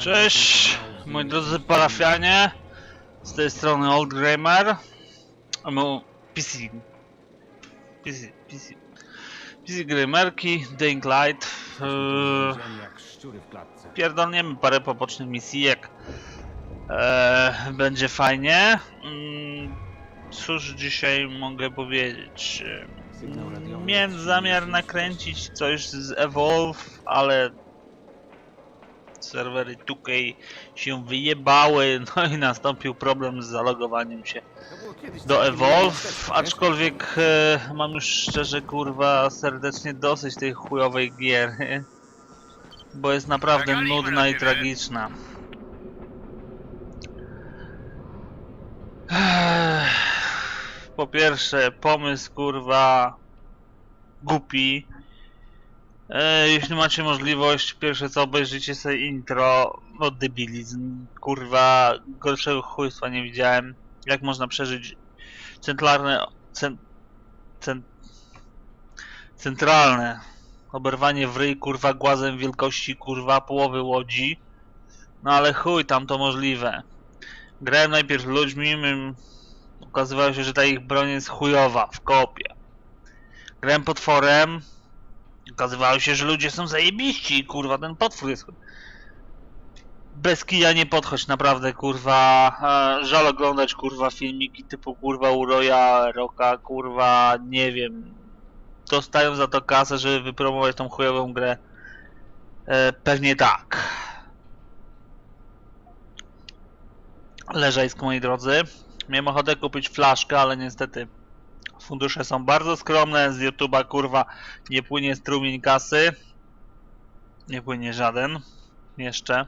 Cześć, moi drodzy parafianie. Z tej strony Old Gamer. Mu PC. PC, PC. PC Gamerki, Dying Light. Yy, pierdolniemy parę pobocznych misijek. Eee, będzie fajnie. Mm, cóż dzisiaj mogę powiedzieć? Radiowy Miałem zamiar 36. nakręcić coś z Evolve, ale serwery 2K się wyjebały, no i nastąpił problem z zalogowaniem się do Evolve, aczkolwiek e, mam już szczerze kurwa serdecznie dosyć tej chujowej giery, bo jest naprawdę nudna na i tragiczna. Po pierwsze, pomysł kurwa głupi. Jeśli macie możliwość, pierwsze co obejrzycie sobie intro, no debilizm, kurwa, gorszego chujstwa nie widziałem. Jak można przeżyć centralne, cen, cen, centralne oberwanie w ryj, kurwa, głazem wielkości, kurwa, połowy łodzi. No ale chuj, tam to możliwe. Grałem najpierw ludźmi, mym, okazywało się, że ta ich broń jest chujowa w kopie. Grałem potworem, okazywało się, że ludzie są zajebiści, kurwa, ten potwór jest bez kija nie podchodź, naprawdę, kurwa. E, żal oglądać, kurwa, filmiki typu, kurwa, Uroja, Roka, kurwa, nie wiem. Dostają za to kasę, żeby wypromować tą chujową grę. E, pewnie tak. Leżajsk, moi drodzy. Miałem ochotę kupić flaszkę, ale niestety fundusze są bardzo skromne. Z YouTube'a, kurwa, nie płynie strumień kasy. Nie płynie żaden. Jeszcze.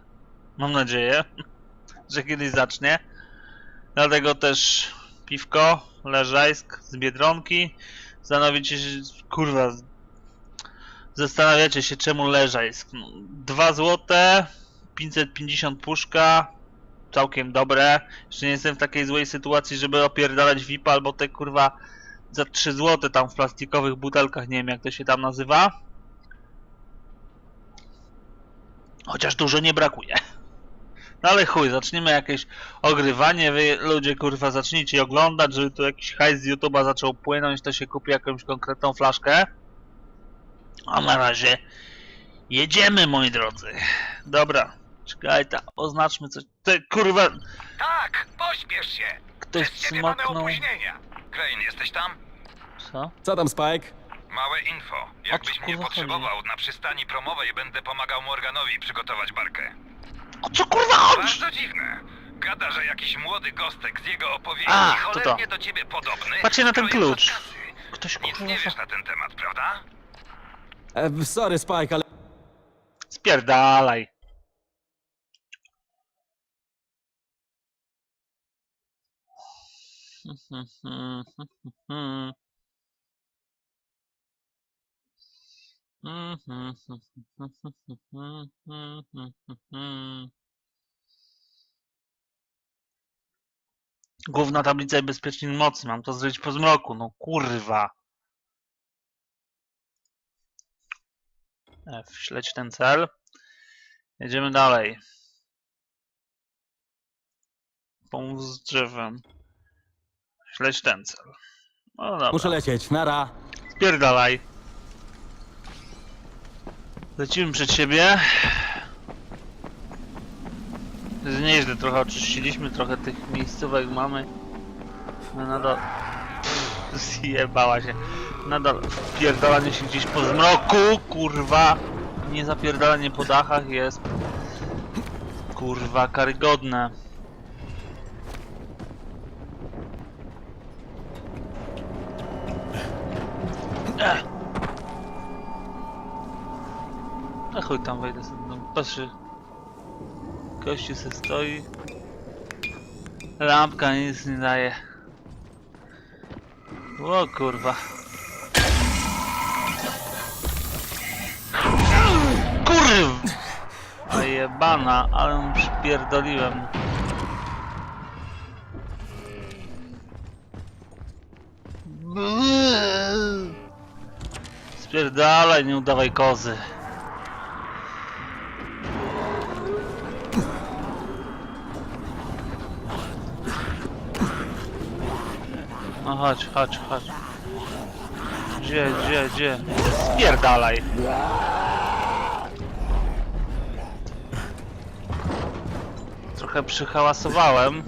Mam nadzieję, że kiedyś zacznie. Dlatego też piwko, leżajsk z Biedronki. Zastanowicie się, kurwa, zastanawiacie się czemu leżajsk. No, 2 złote, 550 puszka, całkiem dobre. Jeszcze nie jestem w takiej złej sytuacji, żeby opierdalać VIP albo te kurwa za 3 złote tam w plastikowych butelkach, nie wiem jak to się tam nazywa. Chociaż dużo nie brakuje. No ale chuj, zaczniemy jakieś ogrywanie, wy ludzie kurwa zacznijcie oglądać, żeby tu jakiś hajs z YouTube'a zaczął płynąć, to się kupi jakąś konkretną flaszkę. A na razie jedziemy moi drodzy. Dobra, czekaj, ta, oznaczmy coś. Ty kurwa, Tak, pośpiesz się! ktoś Przez ciebie mamy opóźnienia. Crane, jesteś tam? Co? Co tam, Spike? Małe info. co Jakbyś mnie kurwa potrzebował na przystani promowej, będę pomagał Morganowi przygotować barkę. O co kurwa chodzi? Bardzo dziwne. Gada, że jakiś młody gostek z jego opowieści A, to to. cholernie do ciebie podobny. Patrzcie na ten klucz. podkasy. Ktoś Nic kurwa. nie wiesz na ten temat, prawda? E, sorry, Spike, ale Spierdalaj. Główna tablica i bezpiecznik mocy. Mam to zrobić po zmroku. No kurwa. F, śledź ten cel. Jedziemy dalej. Pomóc z drzewem. Śledź ten cel. No dobra. muszę lecieć. Nara. Spierdalaj. Lecimy przed siebie. To jest nieźle, trochę oczyściliśmy, trochę tych miejscówek mamy. No nadal... Zjebała się. Nadal wpierdalanie się gdzieś po zmroku, kurwa. Nie zapierdalanie po dachach jest... Kurwa, karygodne. A chuj tam wejdę sobie. No, Patrzy. Kościół se stoi. Lampka nic nie daje. O kurwa. Kurw! Ale jebana, ale mu przypierdoliłem. Spierdalaj, nie udawaj kozy. Chodź, chodź, chodź. Gdzie, gdzie, gdzie? Spierdalaj. Trochę przyhałasowałem.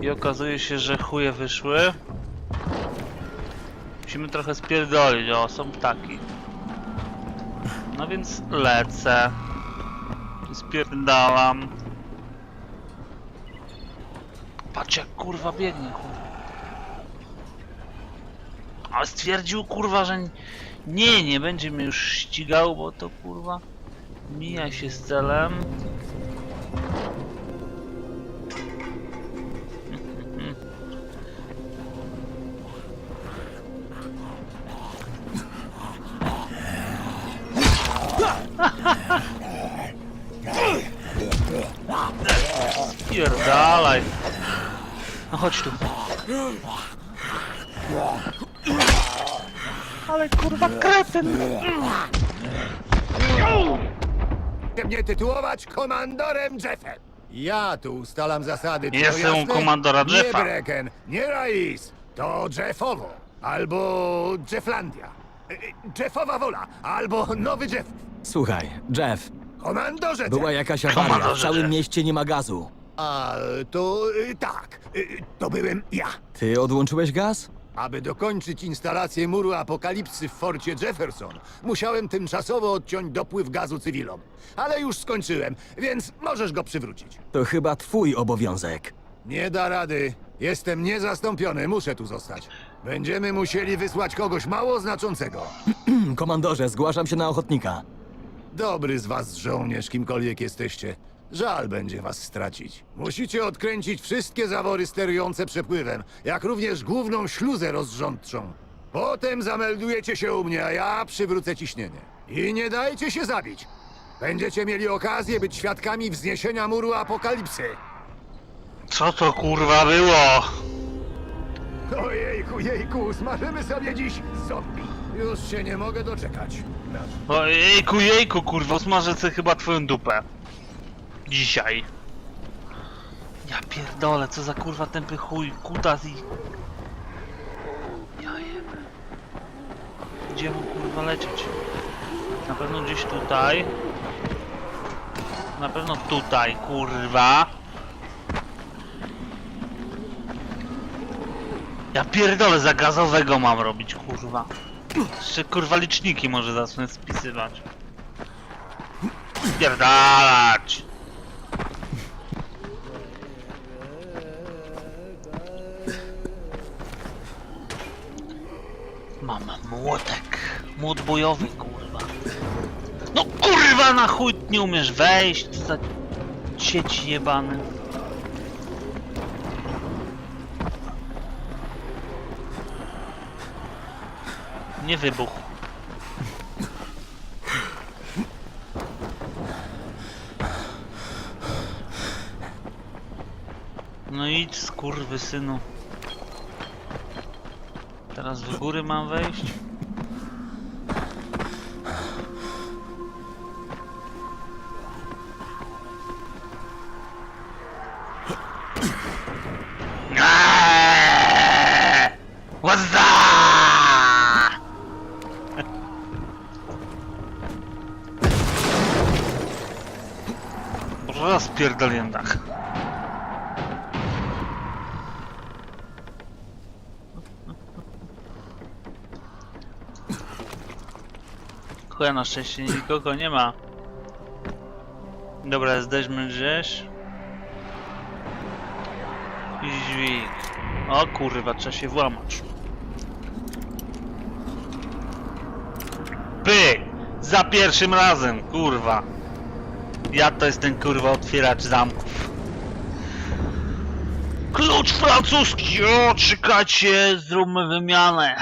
I okazuje się, że chuje wyszły. Musimy trochę spierdolić, o, są ptaki. No więc lecę. Spierdalam. Patrz jak kurwa biegnie, kurwa. Ale stwierdził kurwa, że nie, nie będzie mnie już ścigał, bo to kurwa mija się z celem. Kretyn! Chcę mnie tytułować komandorem Jeffem. Ja tu ustalam zasady. czy to Jestem jasne? komandora Nie Jeffa. Brecken, nie Rais. To Jeffowo. Albo Jefflandia. E, e, Jeffowa wola. Albo nowy Jeff. Słuchaj, Jeff, Komandorze była Jeff. jakaś awaria. W Komandorze całym Jeff. mieście nie ma gazu. A to e, tak. E, To byłem ja. Ty odłączyłeś gaz? Aby dokończyć instalację muru apokalipsy w forcie Jefferson, musiałem tymczasowo odciąć dopływ gazu cywilom. Ale już skończyłem, więc możesz go przywrócić. To chyba twój obowiązek. Nie da rady. Jestem niezastąpiony, muszę tu zostać. Będziemy musieli wysłać kogoś mało znaczącego. Komandorze, zgłaszam się na ochotnika. Dobry z was żołnierz, kimkolwiek jesteście. Żal będzie was stracić. Musicie odkręcić wszystkie zawory sterujące przepływem, jak również główną śluzę rozrządczą. Potem zameldujecie się u mnie, a ja przywrócę ciśnienie. I nie dajcie się zabić. Będziecie mieli okazję być świadkami wzniesienia muru apokalipsy. Co to kurwa było? Ojejku, jejku, smażymy sobie dziś zombie. Już się nie mogę doczekać. O jejku, jejku, kurwa, smażę sobie chyba twoją dupę. Dzisiaj. Ja pierdolę, co za kurwa tępy chuj, kutas i... Ja jebę. Gdzie mu kurwa lecieć? Na pewno gdzieś tutaj. Na pewno tutaj, kurwa. Ja pierdolę, za gazowego mam robić, kurwa. Jeszcze kurwa liczniki może zacznę spisywać. Spierdalać! Młotek. Młot bojowy, kurwa. No kurwa, na chuj nie umiesz wejść, za sieć jebany. Nie wybuch. No idź skurwy synu. Teraz w góry mam wejść? Rozpierdoliłem dach. Chuja na szczęście nikogo nie ma. Dobra, zdeśmy gdzieś. I. O kurwa, trzeba się włamać. Pyk! Za pierwszym razem, kurwa. Ja to jest ten kurwa otwieracz zamków. Klucz francuski! O, czekajcie, zróbmy wymianę.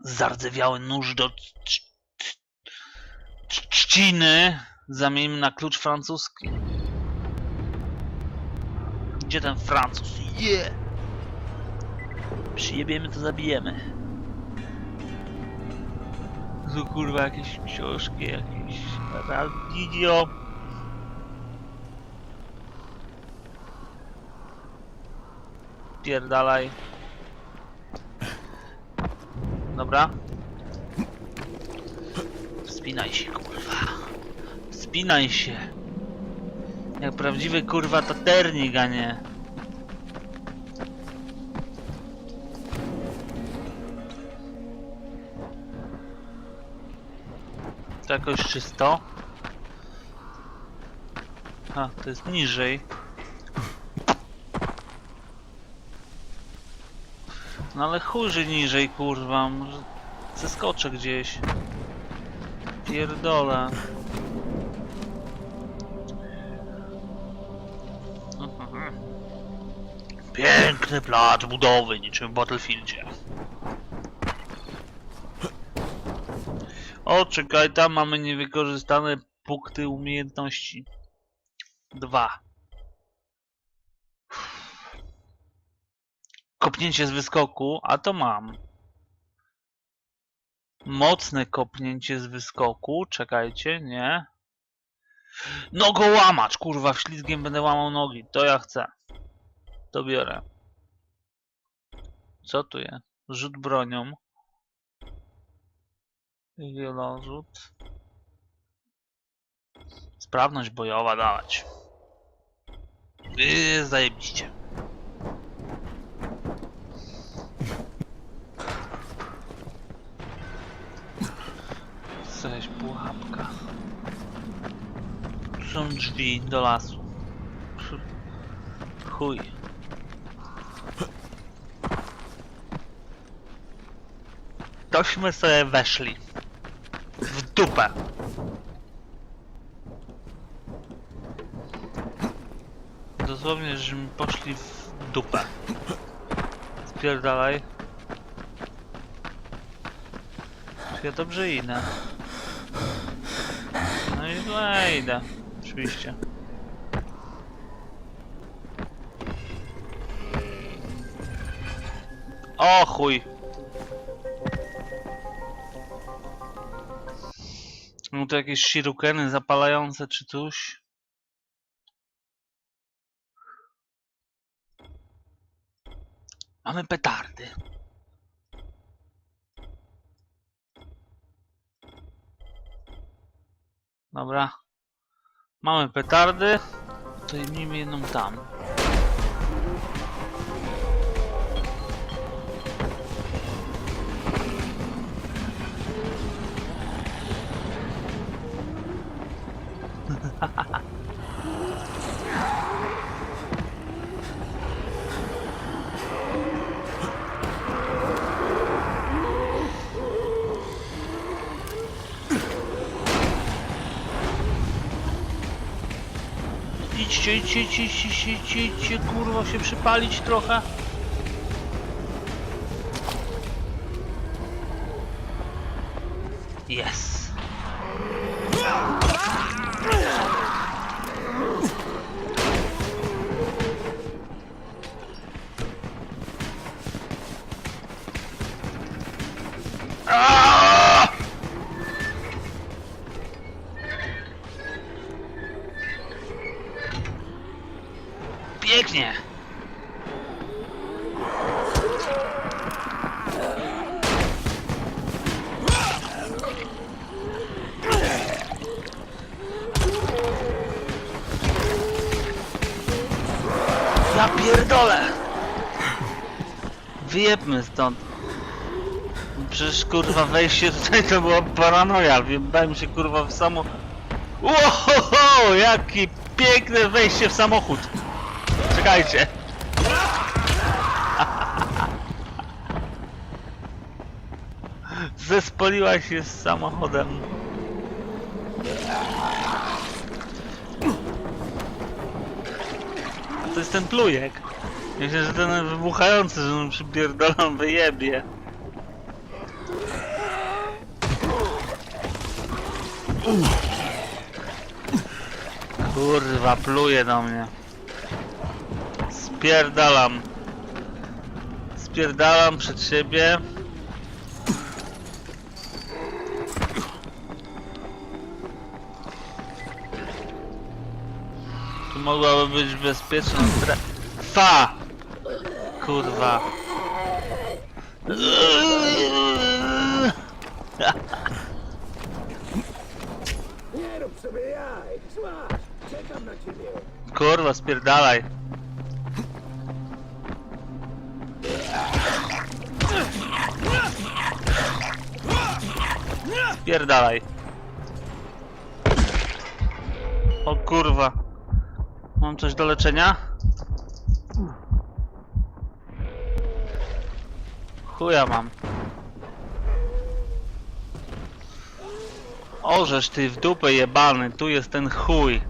Zardzewiały nóż do trzciny zamieńmy na klucz francuski. Gdzie ten Francuz? Je! Przyjebiemy to zabijemy. Tu kurwa jakieś książki, jakieś radio. Spierdalaj. Dobra. Wspinaj się, kurwa. Wspinaj się. Jak prawdziwy kurwa taternik, a nie. To jakoś czysto. A, to jest niżej. No ale chuj, że niżej, kurwa. Może zeskoczę gdzieś. Pierdolę. Piękny plac budowy, niczym w Battlefieldzie. O, czekaj, tam mamy niewykorzystane punkty umiejętności. Dwa. Kopnięcie z wyskoku, a to mam. Mocne kopnięcie z wyskoku, czekajcie, nie. Nogołamacz, kurwa, ślizgiem będę łamał nogi, to ja chcę. To biorę. Co tu jest? Rzut bronią. Wielorzut. Sprawność bojowa dawać. Yy, zajebiście. Jakaś pułapka. Są drzwi do lasu. Chuj. Tośmy sobie weszli. W dupę. Dosłownie, żeśmy poszli w dupę. Spierdalaj. Ja dobrze idę? No i źle idę. Oczywiście. O chuj. No to jakieś shirukeny zapalające czy coś. Mamy petardy. Dobra. Mamy petardy. To jedną tam. Idźcie, idźcie, idźcie, idźcie, idźcie, idźcie, kurwa się przypalić trochę. Kurwa wejście tutaj to była paranoja. Wjebałem się kurwa w samo... Wow, jaki piękne wejście w samochód. Czekajcie. Zespoliła się z samochodem. To jest ten plujek. Myślę, że ten wybuchający, że on przypierdolą wyjebie. Kurwa, pluje do mnie. Spierdalam. Spierdalam przed siebie. Tu mogłaby być bezpieczna strefa. kurwa. Kurwa, spierdalaj. Spierdalaj. O kurwa. Mam coś do leczenia? Chuja mam. Orzesz ty w dupę jebany, tu jest ten chuj.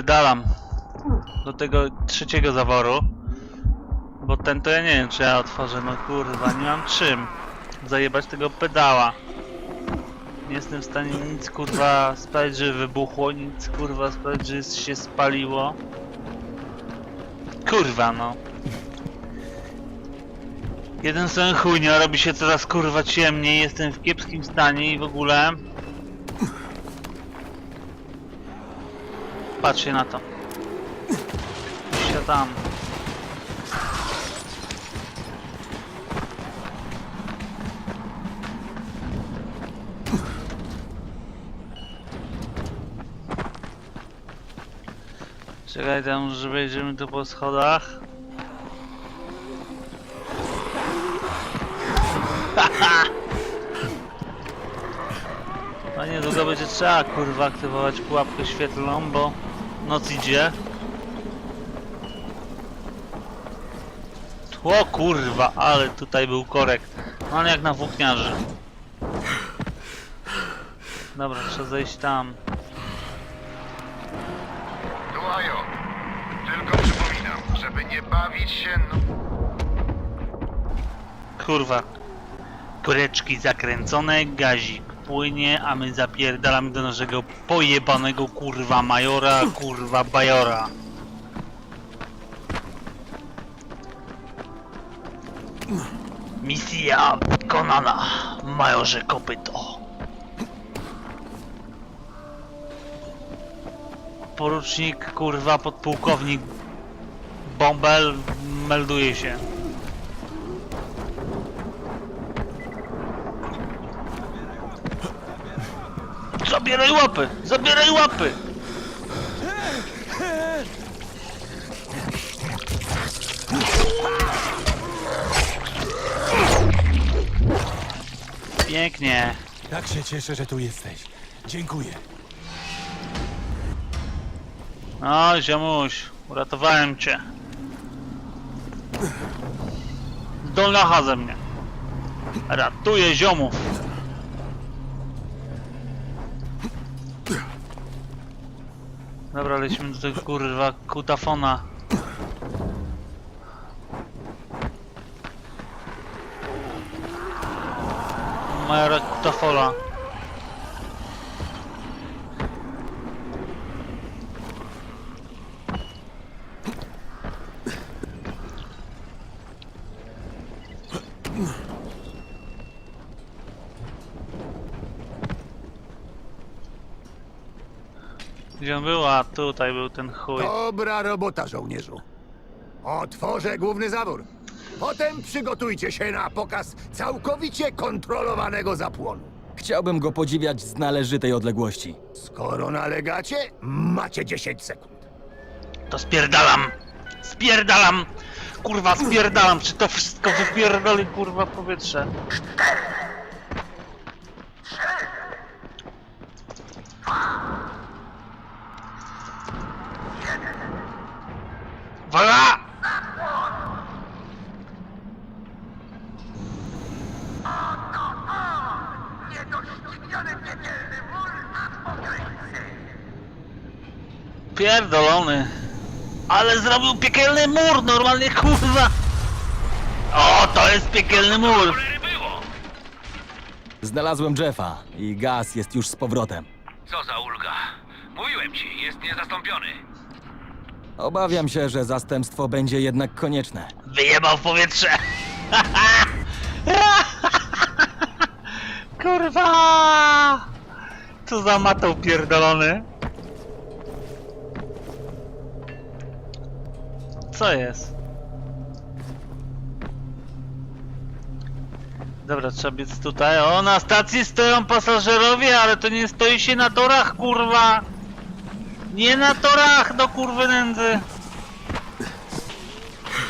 Spierdalam do tego trzeciego zaworu. Bo ten to ja nie wiem czy ja otworzę, no kurwa, nie mam czym zajebać tego pedała. Nie jestem w stanie nic kurwa sprawić, że wybuchło, nic kurwa sprawić, że się spaliło. Kurwa no. Jeden sen chujnia, robi się coraz kurwa ciemniej, jestem w kiepskim stanie i w ogóle. Patrzcie na to. Tam. Czekaj tam, że wejdziemy tu po schodach. No niedługo będzie trzeba kurwa aktywować pułapkę świetlną, bo noc idzie. O kurwa, ale tutaj był korek. No ale jak na włókniarzy. Dobra, trzeba zejść tam. Tylko przypominam, żeby nie bawić się... No... Kurwa. Koreczki zakręcone, gazik płynie, a my zapierdalamy do naszego pojebanego kurwa majora, kurwa bajora. Misja wykonana, majorze kopyto. Porucznik, kurwa, podpułkownik Bombel melduje się. Zabieraj łapy! Zabieraj łapy! Pięknie. Tak się cieszę, że tu jesteś. Dziękuję. No, ziomuś, uratowałem cię. Dolnacha ze mnie. Ratuję ziomów. Dobra, do tego kurwa kutafona. Majora kutafola. Gdzie on był? A tutaj był ten chuj. Dobra robota, żołnierzu. Otworzę główny zawór. Potem przygotujcie się na pokaz całkowicie kontrolowanego zapłonu. Chciałbym go podziwiać z należytej odległości. Skoro nalegacie, macie 10 sekund. To spierdalam! Spierdalam! Kurwa, spierdalam! Czy to wszystko wypierdoli kurwa powietrze? Wala! Pierdolony. Ale zrobił piekielny mur, normalnie kurwa. O, to jest piekielny mur. Znalazłem Jeffa i gaz jest już z powrotem. Co za ulga. Mówiłem ci, jest niezastąpiony. Obawiam się, że zastępstwo będzie jednak konieczne. Wyjebał w powietrze! Kurwa! Co za matą pierdolony? Co jest? Dobra, trzeba biec tutaj. O, na stacji stoją pasażerowie, ale to nie stoi się na torach, kurwa! Nie na torach, do kurwy nędzy!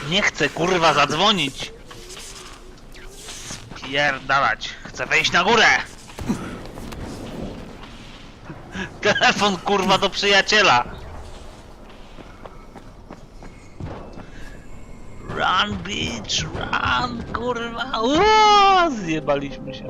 Nie chcę kurwa zadzwonić. Pierdalać. Chcę wejść na górę. Telefon kurwa do przyjaciela. Run bitch, run kurwa. Uuu, zjebaliśmy się.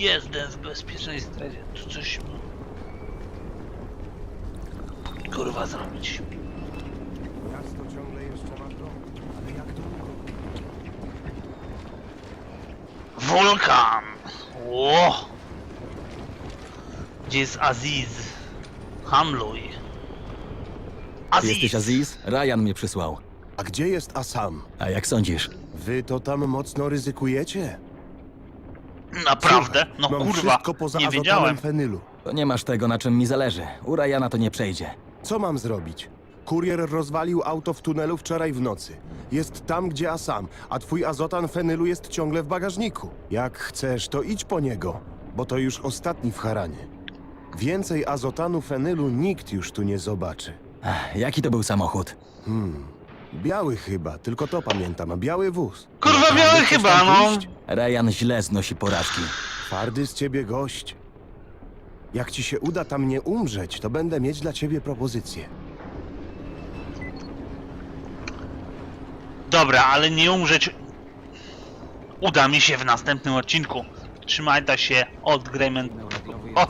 Jestem w bezpiecznej strefie. Tu coś... Kurwa zrobić. Miasto ciągle jeszcze ma dom, ale jak długo? Wulkan! Ło! Gdzie jest Aziz? Hamluj. Ty Aziz! jesteś Aziz? Ryan mnie przysłał. A gdzie jest Asam? A jak sądzisz? Wy to tam mocno ryzykujecie? Naprawdę? No Mam kurwa, wszystko poza nie azotanem wiedziałem. fenylu. To nie masz tego, na czym mi zależy. U Ryana to nie przejdzie. Co mam zrobić? Kurier rozwalił auto w tunelu wczoraj w nocy. Jest tam, gdzie Asam, a twój azotan fenylu jest ciągle w bagażniku. Jak chcesz, to idź po niego, bo to już ostatni w Haranie. Więcej azotanu fenylu nikt już tu nie zobaczy. Ech, jaki to był samochód? Biały chyba, tylko to pamiętam, biały wóz. Kurwa biały chyba, no. Ryan źle znosi porażki. Twardy z ciebie gość. Jak ci się uda tam nie umrzeć, to będę mieć dla ciebie propozycję. Dobra, ale nie umrzeć uda mi się w następnym odcinku. Trzymajcie się od Greyman. O!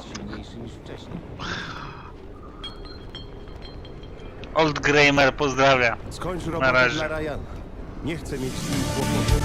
Old Greymer pozdrawia. Skończ Na robotę razie. dla Ryana. Nie chcę mieć z nim.